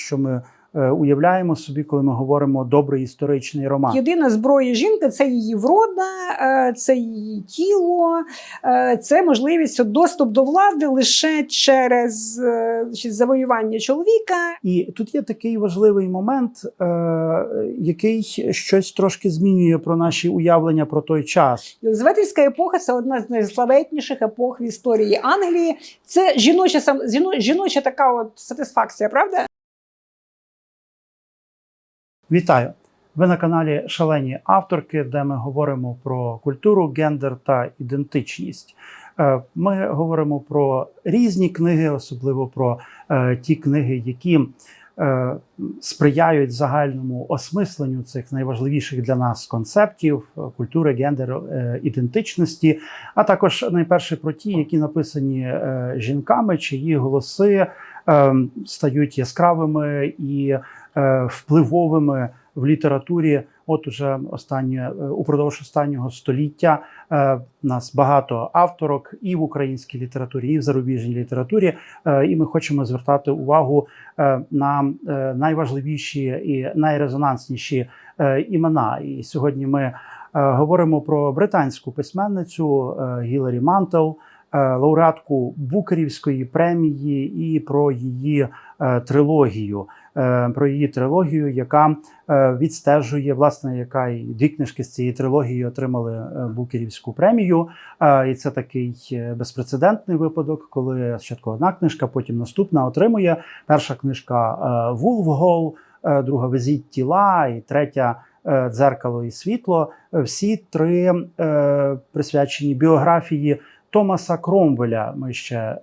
що ми е, уявляємо собі, коли ми говоримо добрий історичний роман. Єдина зброя жінки це її врода, е, це її тіло, е, це можливість доступ до влади лише через завоювання чоловіка. І тут є такий важливий момент, який щось трошки змінює про наші уявлення про той час. Єлизаветівська епоха це одна з найславетніших епох в історії Англії. Це жіноча жіноча така от сатисфакція, правда? Вітаю! Ви на каналі Шалені авторки, де ми говоримо про культуру, гендер та ідентичність. Е, Ми говоримо про різні книги, особливо про е, ті книги, які е, сприяють загальному осмисленню цих найважливіших для нас концептів культури, гендеру, ідентичності, а також найперше про ті, які написані жінками, чиї голоси е, стають яскравими і впливовими в літературі. От уже останнє е, упродовж останнього століття е, нас багато авторок і в українській літературі, і в зарубіжній літературі. Е, І ми хочемо звертати увагу е, на е, найважливіші і найрезонансніші е, імена. І сьогодні ми е, говоримо про британську письменницю е, Гіларі Мантел, е, лауреатку Букерівської премії, і про її е, трилогію. Е, Про її трилогію, яка е, відстежує, власне, яка і дві книжки з цієї трилогії отримали е, Букерівську премію. І це такий безпрецедентний випадок, коли спочатку одна книжка, потім наступна отримує. Перша книжка Вулфгол, е, друга Везіть тіла, і третя Дзеркало і світло. Всі три е, присвячені біографії Томаса Кромвеля. Ми ще е,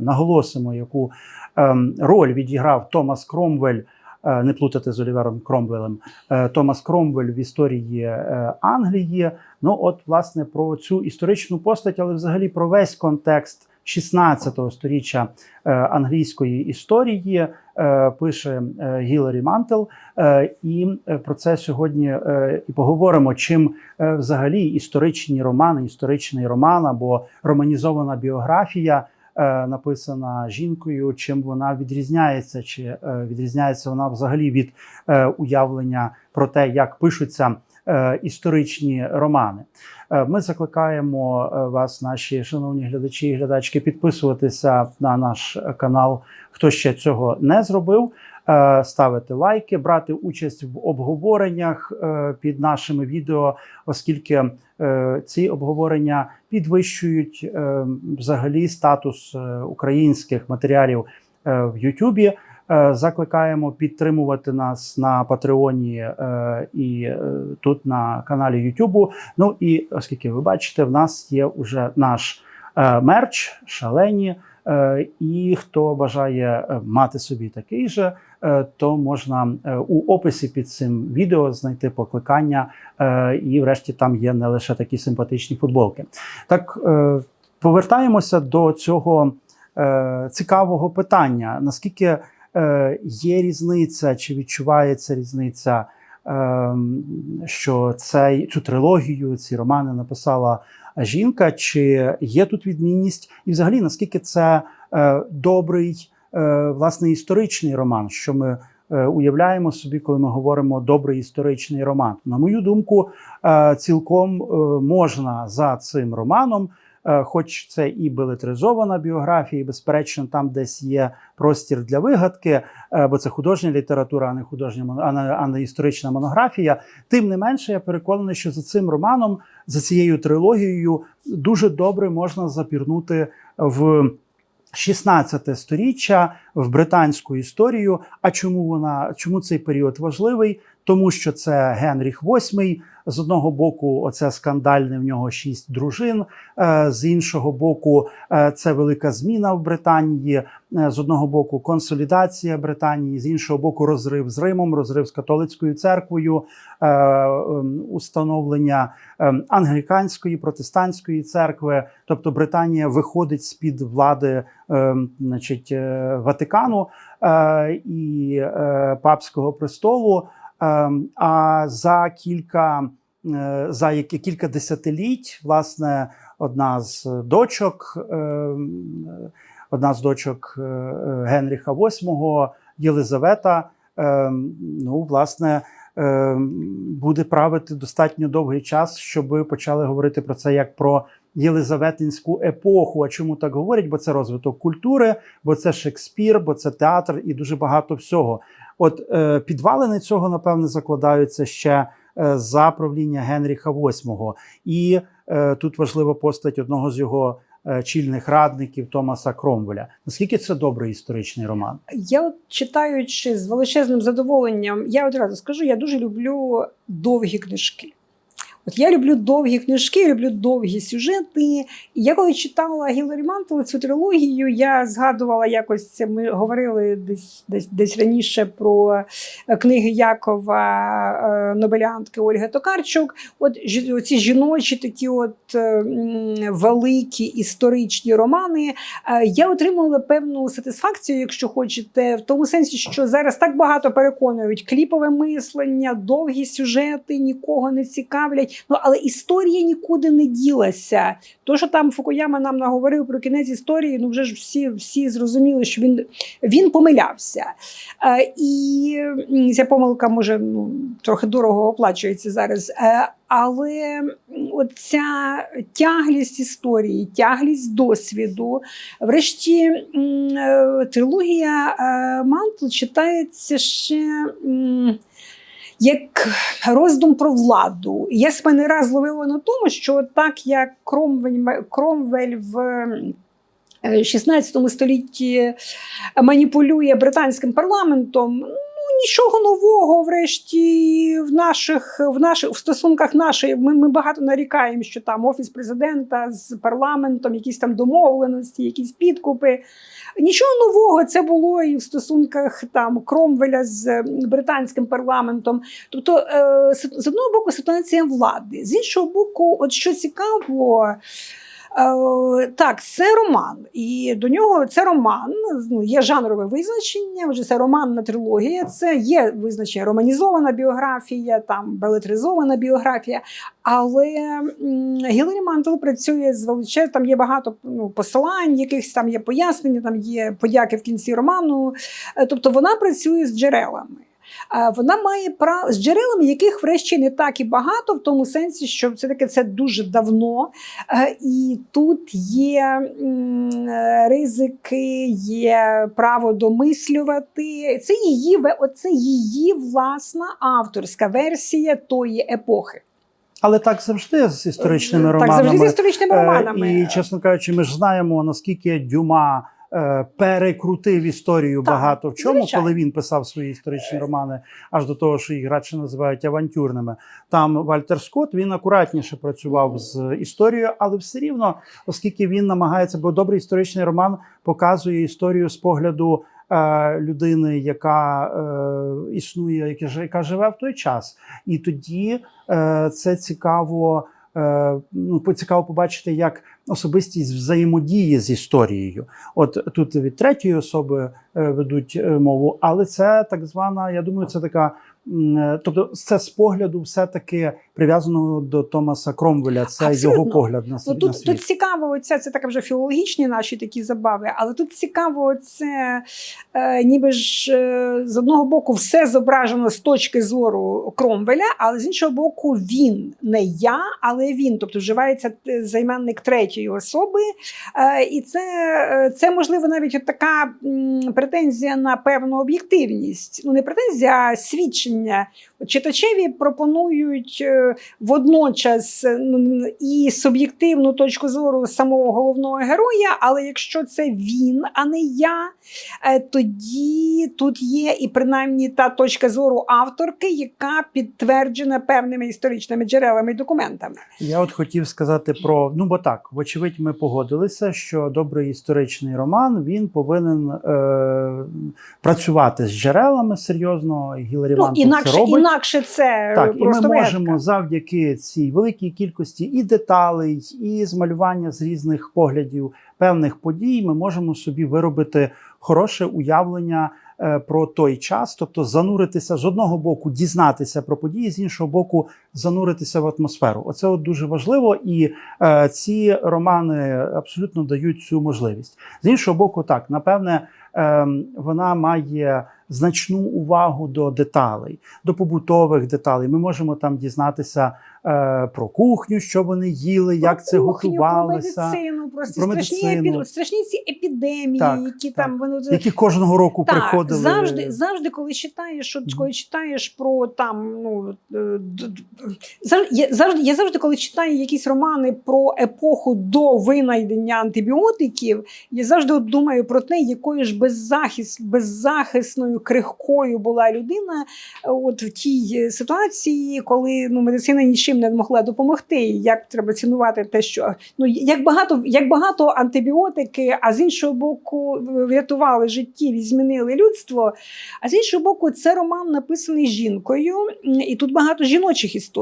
наголосимо, яку е, роль відіграв Томас Кромвель. е, Не плутати з Олівером Кромвелем, е, Томас Кромвель в історії е, Англії. Ну, от, власне, про цю історичну постать, але взагалі про весь контекст 16 століття е, англійської історії е, пише е, Гіларі Мантел. І про це сьогодні і поговоримо. Чим взагалі історичні романи, історичний роман або романізована біографія. Написана жінкою, чим вона відрізняється, чи відрізняється вона взагалі від уявлення про те, як пишуться історичні романи. Е, Ми закликаємо е, вас, наші шановні глядачі і глядачки, підписуватися на наш е, канал, хто ще цього не зробив. е, Ставити лайки, брати участь в обговореннях е, під нашими відео, оскільки е, ці обговорення підвищують е, взагалі статус е, українських матеріалів е, в Ютубі. Е, Закликаємо підтримувати нас на Патреоні е, і е, тут на каналі Ютубу. Ну і оскільки ви бачите, в нас є вже наш мерч, шалені. І хто бажає мати собі такий же, то можна у описі під цим відео знайти покликання. І, врешті, там є не лише такі симпатичні футболки. Так, повертаємося до цього цікавого питання: наскільки є різниця, чи відчувається різниця, е, що цей, цю трилогію, ці романи написала жінка, чи є тут відмінність, і взагалі наскільки це е, добрий, е, власне, історичний роман, що ми е, уявляємо собі, коли ми говоримо добрий історичний роман. На мою думку, е, цілком е, можна за цим романом. Е, Хоч це і белетризована біографія, і безперечно, там десь є простір для вигадки, е, бо це художня література, а не художня а не, а не історична монографія. Тим не менше, я переконаний, що за цим романом, за цією трилогією, дуже добре можна запірнути в 16 сторіччя в британську історію. А чому вона чому цей період важливий? Тому що це Генріх VIII, з одного боку, оце скандальне в нього шість дружин. е, З іншого боку, е, це велика зміна в Британії. Е, З одного боку, консолідація Британії, з іншого боку, розрив з Римом, розрив з католицькою церквою, ем, установлення ем, англіканської протестантської церкви. Тобто Британія виходить з під влади ем, значить, Ватикану і папського престолу. Ем, А за кілька е, за які кілька десятиліть, власне, одна з дочок, ем, одна з дочок е, Генріха VIII, Єлизавета, е, ну, власне, буде правити достатньо довгий час, щоб почали говорити про це як про єлизаветинську епоху. А чому так говорять? Бо це розвиток культури, бо це Шекспір, бо це театр і дуже багато всього. От е, підвалини цього, напевне, закладаються ще е, за правління Генріха VIII. І е, тут важлива постать одного з його е, чільних радників Томаса Кромвеля. Наскільки це добрий історичний роман? Я от читаючи з величезним задоволенням, я одразу скажу, я дуже люблю довгі книжки. От я люблю довгі книжки, люблю довгі сюжети. І я коли читала Гіларі Мантел цю трилогію, я згадувала якось це. Ми говорили десь десь, десь раніше про е, книги Якова е, Нобелянтки Ольги Токарчук. От ці жіночі такі от е, великі історичні романи. Я отримала певну сатисфакцію, якщо хочете, в тому сенсі, що зараз так багато переконують кліпове мислення, довгі сюжети нікого не цікавлять. Ну але історія нікуди не ділася. То, що там Фукуяма нам наговорив про кінець історії, ну вже ж всі, всі зрозуміли, що він, він помилявся. Е, і ця помилка може ну, трохи дорого оплачується зараз. Е, але м, оця тяглість історії, тяглість досвіду. Врешті е, трилогія Мантл читається ще. Як роздум про владу. Я себе не раз ловила на тому, що так як Кромвель, Кромвель в е, 16 столітті маніпулює британським парламентом, нічого нового, врешті, в наших в наших в стосунках нашої. Ми, ми багато нарікаємо, що там офіс президента з парламентом, якісь там домовленості, якісь підкупи. Нічого нового це було і в стосунках там Кромвеля з британським парламентом. Тобто, е, з одного боку, ситуація влади, з іншого боку, от що цікаво. Е, так, це роман, і до нього це роман. Ну, є жанрове визначення. Отже, це романна трилогія. Це є визначення романізована біографія, там белетризована біографія. Але м, Гіларі Мантел працює з величез... Там є багато ну, посилань, якихось там є пояснення, там є подяки в кінці роману. Е, Тобто вона працює з джерелами. Е, Вона має право з джерелами, яких врешті не так і багато, в тому сенсі, що все таки це дуже давно. Е, І тут є е, ризики, є право домислювати. Це її оце її власна авторська версія тої епохи. Але так завжди з історичними так романами. завжди з історичними романами. І, чесно кажучи, ми ж знаємо, наскільки Дюма перекрутив історію Так, багато в чому, звичайно. коли він писав свої історичні романи, аж до того, що їх радше називають авантюрними. Там Вальтер Скотт він акуратніше працював з історією, але все рівно, оскільки він намагається, бо добрий історичний роман показує історію з погляду. е, Людини, яка е, існує, яка, яка живе в той час, і тоді е, це цікаво. Е, ну, цікаво побачити, як особистість взаємодіє з історією. От тут від третьої особи е, ведуть е, мову, але це так звана, я думаю, це така. Е, Тобто, це з погляду все-таки прив'язаного до Томаса Кромвеля. Це Абсолютно. його погляд на, Ну, світ- на тут, світ. тут цікаво, оця, це така вже філологічні наші такі забави, але тут цікаво, це е, ніби ж е, з одного боку все зображено з точки зору Кромвеля, але з іншого боку, він не я, але він. Тобто вживається е, займенник третьої особи. Е, і це, е, це можливо навіть от така м, претензія на певну об'єктивність. Ну, не претензія, а свідчення. От Читачеві пропонують е, водночас е, і суб'єктивну точку зору самого головного героя, але якщо це він, а не я, е, тоді тут є і принаймні та точка зору авторки, яка підтверджена певними історичними джерелами і документами. Я от хотів сказати про ну бо так, вочевидь, ми погодилися, що добрий історичний роман він повинен е, працювати з джерелами серйозно. і Гіларі Ну, інакше, це робить. інакше це Так, і ми просто можемо вигадка. завдяки цій великій кількості і деталей, і змалювання з різних поглядів певних подій, ми можемо собі виробити хороше уявлення е, про той час, тобто зануритися з одного боку, дізнатися про події, з іншого боку, зануритися в атмосферу. Оце от дуже важливо, і е, ці романи абсолютно дають цю можливість. З іншого боку, так напевне, е, вона має значну увагу до деталей, до побутових деталей. Ми можемо там дізнатися е, про кухню, що вони їли, як це Про кухню, готувалося. Про медицину, просто Про страшні, медицину. епі- страшні ці епідемії, Так, які так. там вони Які кожного року так, приходили. завжди, завжди, коли читаєш, от, коли читаєш про там, ну я завжди, я завжди, коли читаю якісь романи про епоху до винайдення антибіотиків, я завжди думаю про те, якою ж беззахис, беззахисною, крихкою була людина е, от в тій е, ситуації, коли ну, медицина нічим не могла допомогти. Як треба цінувати те, що ну як багато, як багато антибіотики, а з іншого боку, врятували життів і змінили людство. А з іншого боку, це роман написаний жінкою, і тут багато жіночих історій.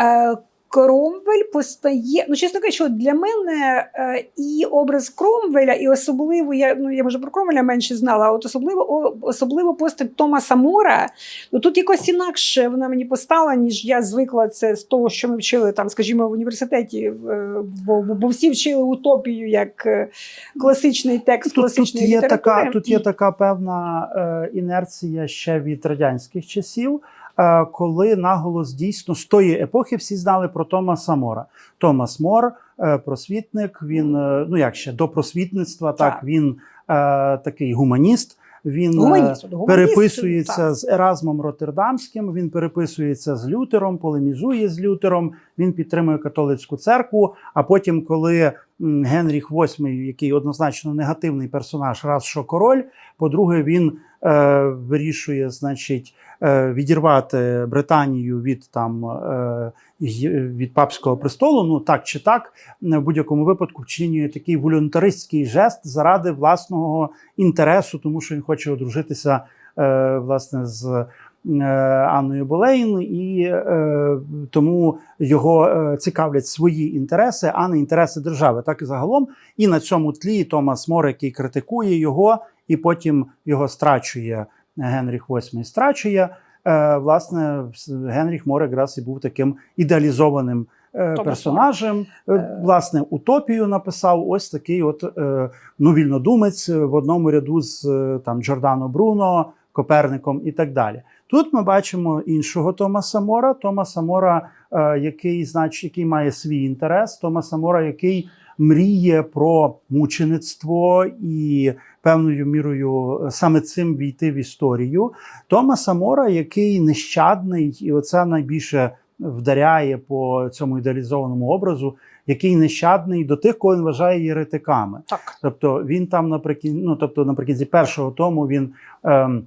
Е, Кромвель постає, ну чесно кажучи, для мене е, і образ Кромвеля, і особливо я ну я може про Кромвеля менше знала, а от особливо особливо постать Томаса Мора. Ну тут якось інакше вона мені постала, ніж я звикла це з того, що ми вчили там, скажімо, в університеті, е, бо, бо, всі вчили утопію як класичний текст Тут, тут, класичної є літератури. така, тут є така певна інерція ще від радянських часів, коли наголос дійсно з тої епохи всі знали про Томаса Мора. Томас Мор, е, просвітник, він е, ну як ще до просвітництва, так, Так. він е, такий гуманіст. Він е, Гуманіст, от гуманіст, переписується з Еразмом Роттердамським, він переписується з Лютером, полемізує з Лютером, він підтримує католицьку церкву. А потім, коли Генріх VIII, який однозначно негативний персонаж, раз що король, по-друге, він е, вирішує, значить, е, відірвати Британію від там е, від папського престолу. Ну так чи так, в будь-якому випадку вчинює такий волюнтаристський жест заради власного інтересу, тому що він хоче одружитися е, власне з. Е, Анною Болейн, і е, тому його е, цікавлять свої інтереси, а не інтереси держави. Так і загалом. І на цьому тлі Томас Мор, який критикує його, і потім його страчує Генріх VIII страчує. Е, власне, Генріх Мор якраз і був таким ідеалізованим е, персонажем. Е. Власне, утопію написав ось такий от ну, вільнодумець в одному ряду з там Джордано Бруно, Коперником і так далі. Тут ми бачимо іншого Томаса Мора, Томаса Мора, е, який, значить, який має свій інтерес, Томаса Мора, який мріє про мучеництво і певною мірою е, саме цим війти в історію. Томаса Мора, який нещадний, і оце найбільше вдаряє по цьому ідеалізованому образу, який нещадний до тих, кого він вважає єретиками. Так. Тобто він там наприкінці, ну тобто наприкінці першого тому він ем,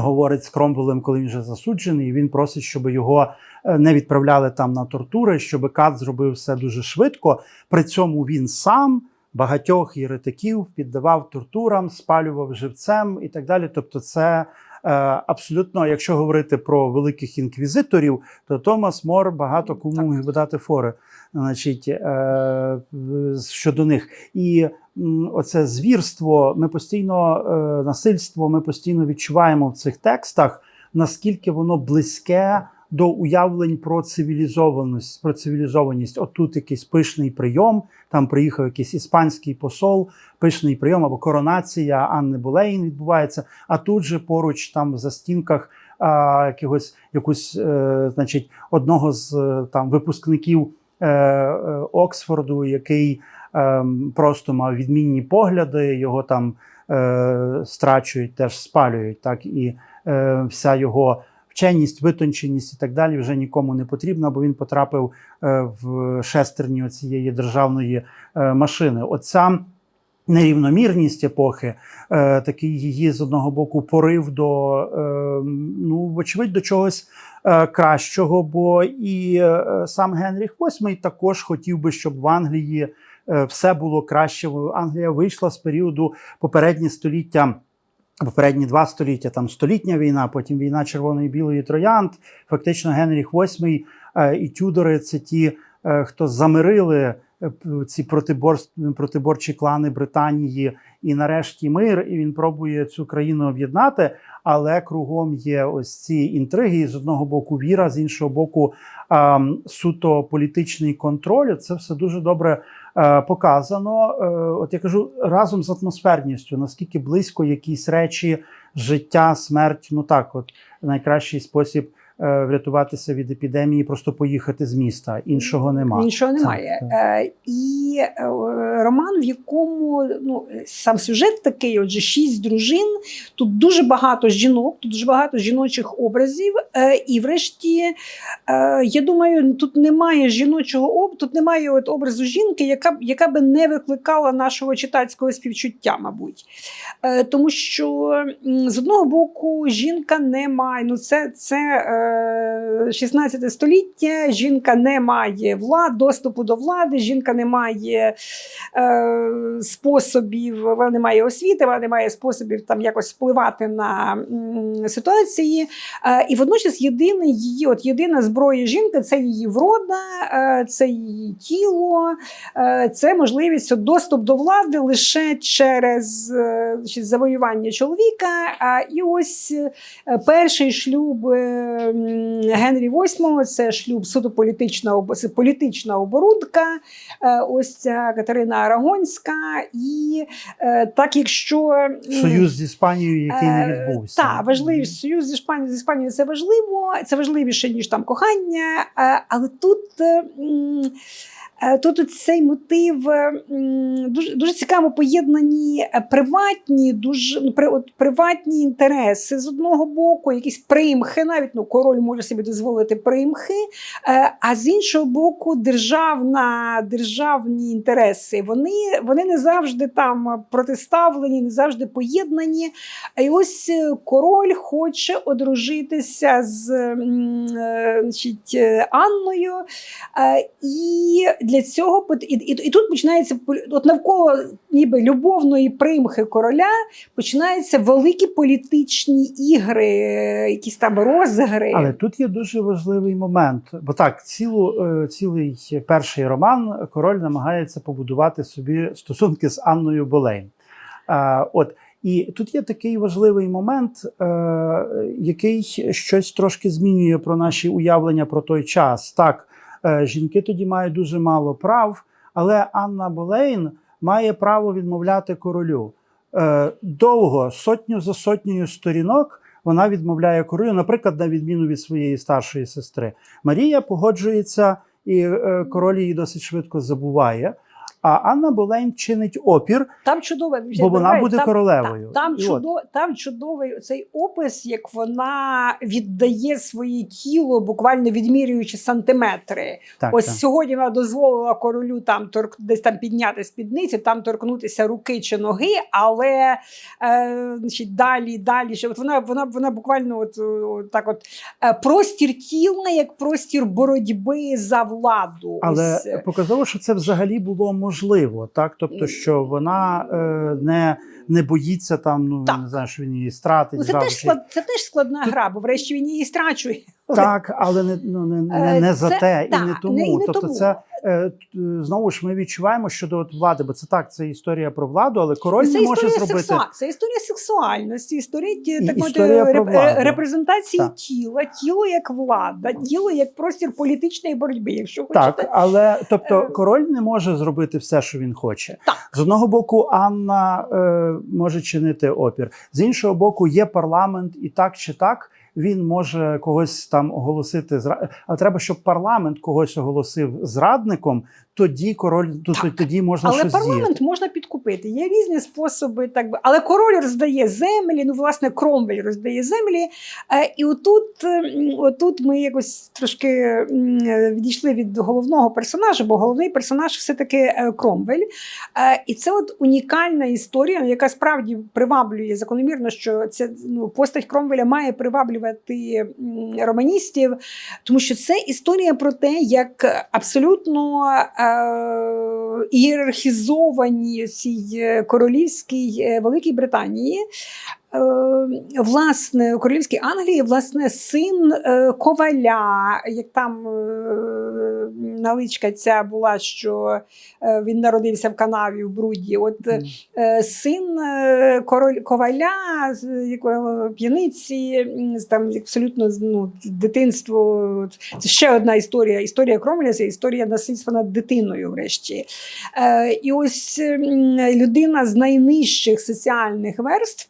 говорить з Кромвелем, коли він вже засуджений. і Він просить, щоб його е, не відправляли там на тортури, щоб Кат зробив все дуже швидко. При цьому він сам багатьох єретиків піддавав тортурам, спалював живцем і так далі. Тобто, це. е, Абсолютно, якщо говорити про великих інквізиторів, то Томас Мор багато кому Так. міг би дати фори, значить, е, щодо них. І оце звірство, ми постійно е, насильство, ми постійно відчуваємо в цих текстах, наскільки воно близьке до уявлень про цивілізованість. Про цивілізованість. От тут якийсь пишний прийом, там приїхав якийсь іспанський посол, пишний прийом або коронація Анни Болейн відбувається. А тут же поруч, там за стінках. А, якогось якусь, е, значить, одного з е, там випускників Оксфорду, який е, просто мав відмінні погляди, його там е, страчують, теж спалюють. Так і е, вся його вченість, витонченість і так далі вже нікому не потрібна, бо він потрапив е, в шестерні цієї державної машини. От Оця нерівномірність епохи, е, такий її з одного боку порив до е, ну, вочевидь, до чогось е, кращого. Бо і сам Генріх VIII також хотів би, щоб в Англії все було краще. Англія вийшла з періоду попередні століття. Попередні два століття, там столітня війна, потім війна червоної білої троянд. Фактично, Генріх VIII і Тюдори це ті, хто замирили ці протибор- протиборчі клани Британії, і нарешті мир. І він пробує цю країну об'єднати. але кругом є ось ці інтриги. З одного боку, віра, з іншого боку, суто політичний контроль. Це все дуже добре е, показано. Е, от я кажу разом з атмосферністю, наскільки близько якісь речі, життя, смерть. Ну так, от найкращий спосіб е, врятуватися від епідемії, просто поїхати з міста. Іншого нема. Іншого немає. Так, Е, і е, роман, в якому ну, сам сюжет такий: отже, шість дружин. Тут дуже багато жінок, тут дуже багато жіночих образів. Е, і врешті, е, я думаю, тут немає жіночого об, тут немає от образу жінки, яка, яка би не викликала нашого читацького співчуття, мабуть. Е, тому що з одного боку жінка не має, ну це, це е, 16 століття, жінка не має влад, доступу до влади, жінка не має е, способів, вона не має освіти, вона не має способів там якось впливати на м, ситуації. Е, і водночас єдине її, от єдина зброя жінки це її врода, е, це її тіло, е, це можливість доступ до влади лише через е, завоювання чоловіка. А і ось е, перший шлюб е, Генрі VIII – це шлюб суто політична, політична оборудка. Е, Ось ця Катерина Арагонська. І е, так, якщо Союз з Іспанією, який не Е, відбувся. Так, важливий союз зі Іспанією, з Іспанією це важливо, це важливіше, ніж там кохання. Але тут. Е, Тут цей мотив е, дуже, дуже цікаво поєднані е, приватні, дуже ну, приватні інтереси з одного боку, якісь примхи, навіть ну, король може собі дозволити примхи, а з іншого боку, державна, державні інтереси. Вони, вони не завжди там протиставлені, не завжди поєднані. І ось король хоче одружитися з значить, Анною. І для цього і, і, і тут починається от навколо ніби любовної примхи короля починаються великі політичні ігри, якісь там розігри. Але тут є дуже важливий момент. Бо так, цілу, е, цілий перший роман король намагається побудувати собі стосунки з Анною Болейн. От. І тут є такий важливий момент, е, який щось трошки змінює про наші уявлення про той час. Так, жінки тоді мають дуже мало прав, але Анна Болейн має право відмовляти королю. Е, довго, сотню за сотнею сторінок, вона відмовляє королю, наприклад, на відміну від своєї старшої сестри. Марія погоджується, і е, король її досить швидко забуває. А Анна Болейн чинить опір, Там чудове бо вона буде там, королевою. Там, там, І от. чудо, там чудовий цей опис, як вона віддає своє тіло, буквально відмірюючи сантиметри. Так, Ось так. сьогодні вона дозволила королю там торк десь там підняти спідницю, там торкнутися руки чи ноги, але е, значить, далі, далі от вона, вона, вона буквально от, от так, от е, простір тіла як простір боротьби за владу. Але Ось, е, показово, що це взагалі було можливо, так? Тобто, що вона е, не, не боїться там, ну Так. не знаю, що він її стратить. ну, це, теж склад, це теж складна гра, бо врешті він її страчує. Так, але не, ну, не, не, Е, не за це- те і не тому. не- і не тобто, тому. це е, знову ж ми відчуваємо щодо от влади, бо це так, це історія про владу, але король це не може зробити. сексуа... це історія сексуальності, історія так історія про реп- репрезентації Так. тіла, тіло як влада, тіло як простір політичної боротьби. Якщо хочете. Так, але тобто Е. король не може зробити все, що він хоче. Так. З одного боку, Анна е, може чинити опір. З іншого боку, є парламент, і так чи так він може когось там оголосити зра... а треба, щоб парламент когось оголосив зрадником. Тоді король то- Так. тоді можна Але щось парламент діяти. можна підкупити. Є різні способи, так би. Але король роздає землі. Ну, власне, Кромвель роздає землі. Е, і отут, е, отут ми якось трошки е, відійшли від головного персонажа, бо головний персонаж все-таки Кромвель. Е, і це от унікальна історія, яка справді приваблює закономірно, що ця ну, постать Кромвеля має приваблювати романістів, тому що це історія про те, як абсолютно ієрархізовані цій е, королівській е, Великій Британії власне у королівській Англії власне син е, коваля, як там е, наличка ця була, що е, він народився в канаві в бруді. От е, син е, король коваля п'яниці, там абсолютно ну, дитинство. Це ще одна історія. Історія Кромвеля це історія насильства над дитиною, врешті. Е, і ось людина з найнижчих соціальних верств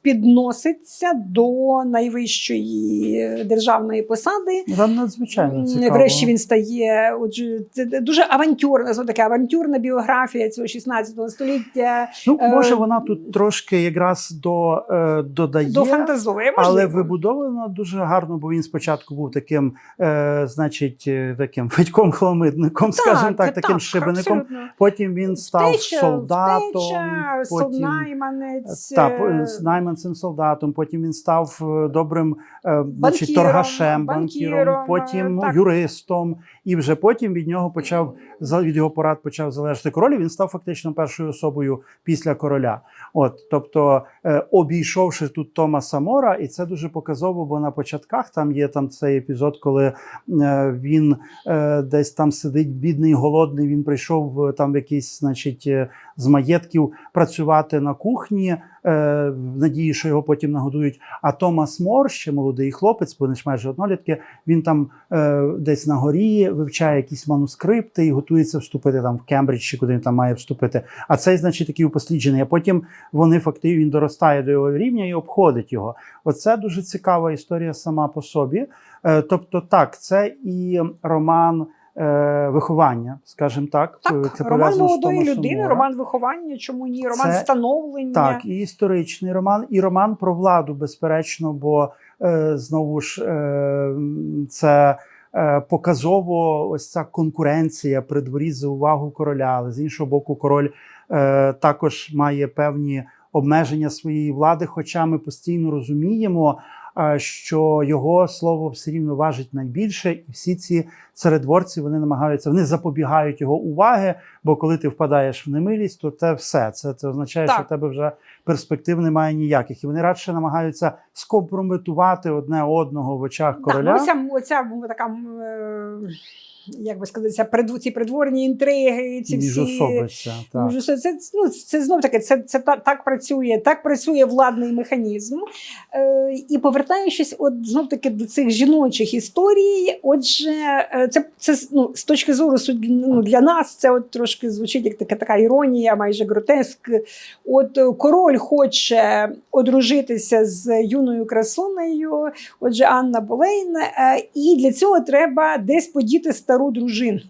підноситься до найвищої е, державної посади. Там надзвичайно цікаво. Врешті він стає. Отже, це дуже авантюрна, це така авантюрна біографія цього 16 століття. Ну, е, може, вона тут трошки якраз до, е, додає. До фантазує, Але можливо. вибудовано дуже гарно, бо він спочатку був таким, е, значить, таким федьком хламидником, скажімо так, таким шибеником. абсолютно. Потім він став Втеча, солдатом, втеча, потім найманець, та, найманцем солдатом. Потім він став е, добрим е, значить, торгашем, банкіром, банкіром, потім так. юристом. І вже потім від нього почав від його порад почав залежати король. Він став фактично першою особою після короля. От, тобто, е, обійшовши тут Томаса Мора, і це дуже показово, бо на початках там є там цей епізод, коли е, він е, десь там сидить, бідний, голодний. Він прийшов там в якийсь, значить, з маєтків працювати на кухні, в надії, що його потім нагодують. А Томас Мор, ще молодий хлопець, бо вони ж майже однолітки, він там е, десь на горі вивчає якісь манускрипти і готується вступити там в Кембридж, чи куди він там має вступити. А цей, значить, такий упосліджений. А потім вони фактично він доростає до його рівня і обходить його. Оце дуже цікава історія сама по собі. Е, тобто, так, це і роман. е, Виховання, скажімо так, Так, це роман молодої людини, роман виховання, чому ні? Роман Це- становлення. Так, і історичний роман, і роман про владу, безперечно, бо е, знову ж е, це показово ось ця конкуренція при дворі за увагу короля. Але з іншого боку, король е, також має певні обмеження своєї влади, хоча ми постійно розуміємо. Що його слово все рівно важить найбільше, і всі ці царедворці вони намагаються, вони запобігають його уваги. Бо коли ти впадаєш в немилість, то це все. Це, це означає, Так. що в тебе вже перспектив немає ніяких. І вони радше намагаються скомпрометувати одне одного в очах Так, короля. ну, оця, оця така, е, як би сказати, ці придворні інтриги, ці всі. міжособиця. Так. Це, це, ну, це знов таки, це, це та- так працює, так працює владний механізм. Е, і повертаючись, от знов таки до цих жіночих історій, отже, е, це, це ну, з точки зору ну, для нас, це от трошки звучить як така, така іронія, майже гротеск. От е, король хоче одружитися з юною красунею, отже, Анна Болейн, е, і для цього треба десь подіти стару дружину.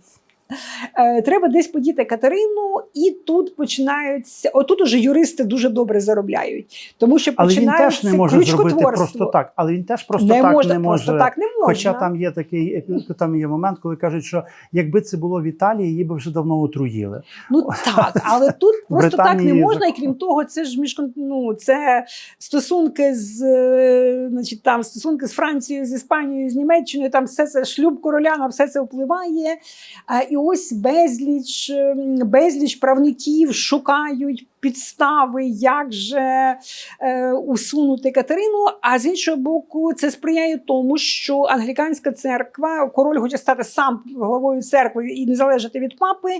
Е, Треба десь подіти Катерину, і тут починаються. Отут уже юристи дуже добре заробляють, тому що Але він теж не може зробити просто так. Але він теж просто не так може, не може. просто так не можна. Хоча там є такий там є момент, коли кажуть, що якби це було в Італії, її би вже давно отруїли. Ну так, але тут просто так не можна, і крім того, це ж між ну, це стосунки з е, значить, там стосунки з Францією, з Іспанією, з Німеччиною. Там все це шлюб короля, на все це впливає. І ось безліч, ем, безліч правників шукають. Підстави, як же е, усунути Катерину. А з іншого боку, це сприяє тому, що англіканська церква, король хоче стати сам головою церкви і не залежати від папи.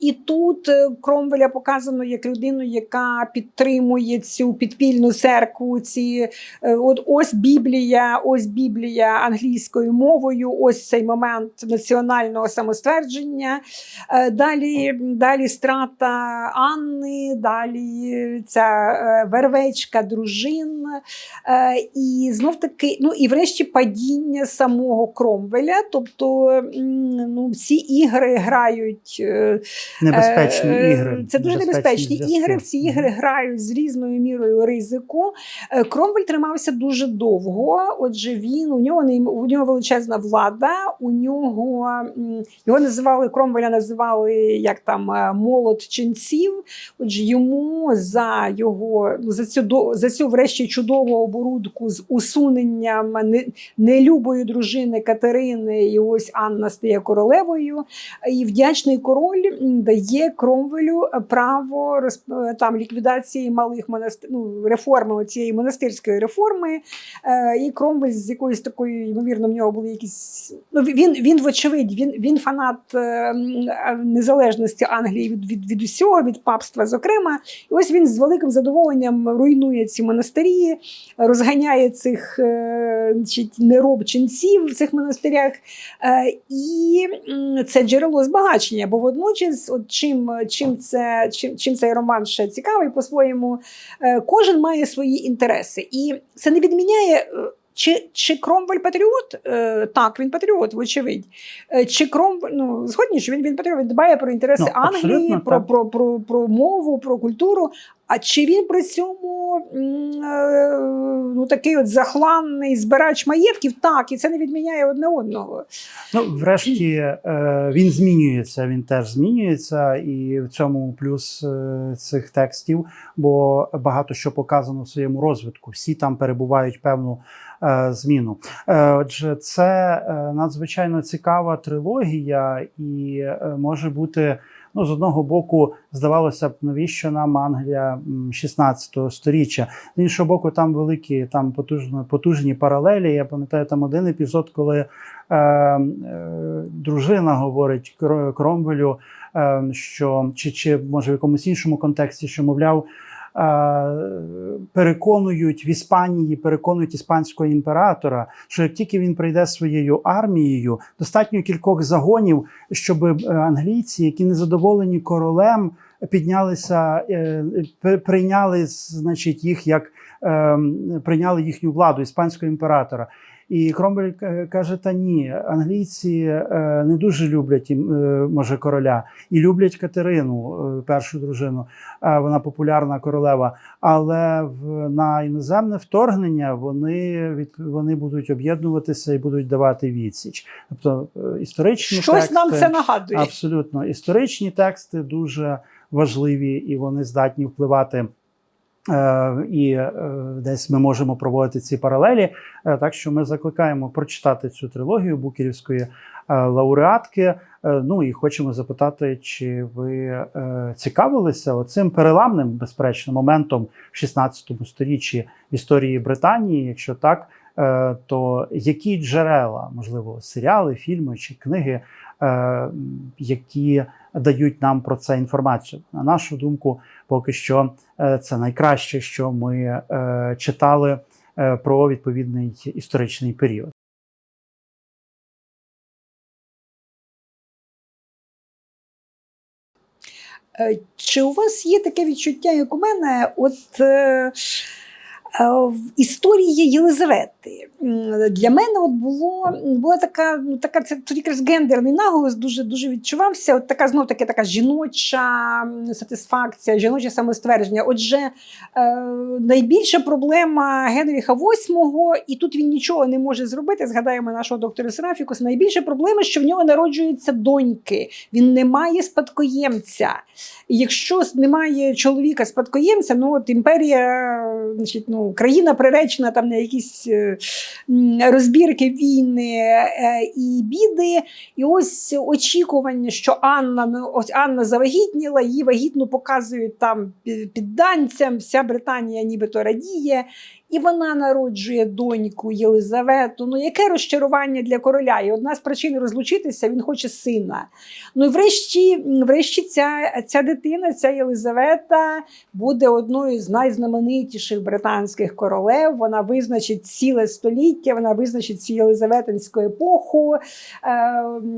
І тут е, Кромвеля показано як людину, яка підтримує цю підпільну церкву. Ці е, от ось Біблія, ось Біблія англійською мовою. Ось цей момент національного самоствердження. Е, Далі, далі страта Анни, далі ця е, вервечка дружин. Е, І знов таки, ну і врешті падіння самого Кромвеля. Тобто ну, ці ігри грають. е, Небезпечні ігри. Це дуже небезпечні зв'язки. ігри. В ці ігри грають з різною мірою ризику. Кромвель тримався дуже довго. Отже, він у нього не у нього величезна влада. У нього його називали Кромвеля, називали як там молот ченців. Отже, йому за його ну, за цю за цю врешті чудову оборудку з усуненням не, нелюбої дружини Катерини, і ось Анна стає королевою. І вдячний король дає Кромвелю право там ліквідації малих монастир, ну, реформи цієї монастирської реформи. Е, і Кромвель з якоюсь такою, ймовірно, в нього були якісь. Ну, він, він вочевидь, він, він фанат незалежності Англії від, від, від усього, від папства, зокрема. І ось він з великим задоволенням руйнує ці монастирі, розганяє цих е, значить, нероб в цих монастирях. Е, і це джерело збагачення, бо водночас, от чим, чим, це, чим, чим цей роман ще цікавий, по-своєму, е, кожен має свої інтереси. І це не відміняє. Чи, чи Кромвель патріот? Е, так, він патріот, вочевидь. Е, чи Кромвель, ну згодні, що він, він патріот, він дбає про інтереси Ну, Англії, абсолютно, про, про, про, про мову, про культуру. А чи він при цьому е, ну, такий от захланний збирач маєтків? Так, і це не відміняє одне одного. Ну, врешті, е, він змінюється, він теж змінюється, і в цьому плюс е, цих текстів, бо багато що показано в своєму розвитку. Всі там перебувають певну зміну. Е, Отже, це е, надзвичайно цікава трилогія, і е, може бути. Ну, з одного боку, здавалося б, навіщо нам Англія м, 16 сторіччя. З іншого боку, там великі, там потужно, потужні паралелі. Я пам'ятаю там один епізод, коли е, е, дружина говорить Кро- Кромвелю, е, що чи, чи може в якомусь іншому контексті, що мовляв. Е, Переконують в Іспанії, переконують іспанського імператора, що як тільки він прийде своєю армією, достатньо кількох загонів, щоб е, англійці, які не задоволені королем, піднялися, е, прийняли, значить, їх як е, прийняли їхню владу іспанського імператора. І Кромвель е, каже: та ні, англійці е, не дуже люблять е, може короля і люблять Катерину, е, першу дружину. Вона популярна королева. Але в на іноземне вторгнення вони від вони будуть об'єднуватися і будуть давати відсіч. Тобто історичні Щось тексти, нам це нагадує. Абсолютно, історичні тексти дуже важливі і вони здатні впливати. Е, і е, десь ми можемо проводити ці паралелі. Е, так що ми закликаємо прочитати цю трилогію Букерівської лауреатки. Ну і хочемо запитати, чи ви цікавилися оцим переламним, безперечно, моментом в 16 сторіччі в історії Британії? Якщо так, то які джерела, можливо, серіали, фільми чи книги, які дають нам про це інформацію? На нашу думку, поки що е, це найкраще, що ми е, читали е, про відповідний історичний період. Е, Чи у вас є таке відчуття, як у мене, от е, е, в історії Єлизавети? Для мене от було була така, ну така це тут якраз гендерний наголос дуже дуже відчувався. От така знов таки така жіноча сатисфакція, жіноче самоствердження. Отже, е, найбільша проблема Генріха VIII, і тут він нічого не може зробити. Згадаємо нашого доктора Серафікуса. Найбільша проблема, що в нього народжуються доньки. Він не має спадкоємця. І якщо немає чоловіка спадкоємця, ну от імперія, значить, ну, країна приречена там на якісь е, розбірки, війни е, і біди. І ось очікування, що Анна, ну, ось Анна завагітніла, її вагітну показують там під- підданцям, вся Британія нібито радіє. І вона народжує доньку Єлизавету. Ну яке розчарування для короля? І одна з причин розлучитися він хоче сина. Ну і врешті, врешті ця, ця дитина, ця Єлизавета, буде одною з найзнаменитіших британських королев. Вона визначить ціле століття, вона визначить цю Єлизаветинську епоху.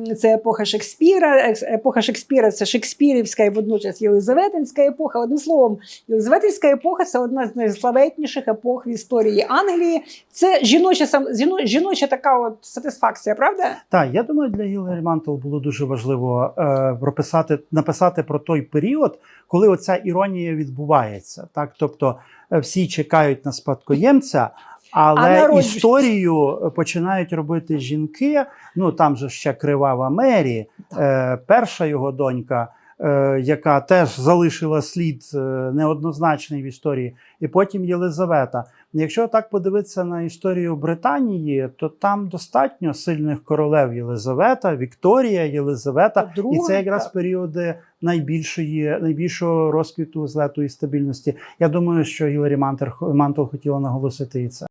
Е, Це епоха Шекспіра. Епоха Шекспіра це Шекспірівська і водночас Єлизаветинська епоха. Одним словом, Єлизаветинська епоха це одна з найславетніших епох історії Англії. Це жіноча сам жіно- жіноча така от сатисфакція, правда? Так, я думаю, для Гіларі Мантел було дуже важливо е, прописати, написати про той період, коли оця іронія відбувається. Так, тобто е, всі чекають на спадкоємця. Але історію починають робити жінки. Ну там же ще кривава Мері, е, перша його донька. е, яка теж залишила слід е, неоднозначний в історії, і потім Єлизавета. Якщо так подивитися на історію Британії, то там достатньо сильних королев Єлизавета, Вікторія, Єлизавета, Друга, і це якраз так. періоди найбільшої, найбільшого розквіту злету і стабільності. Я думаю, що Гіларі Мантер Мантел хотіла наголосити і це.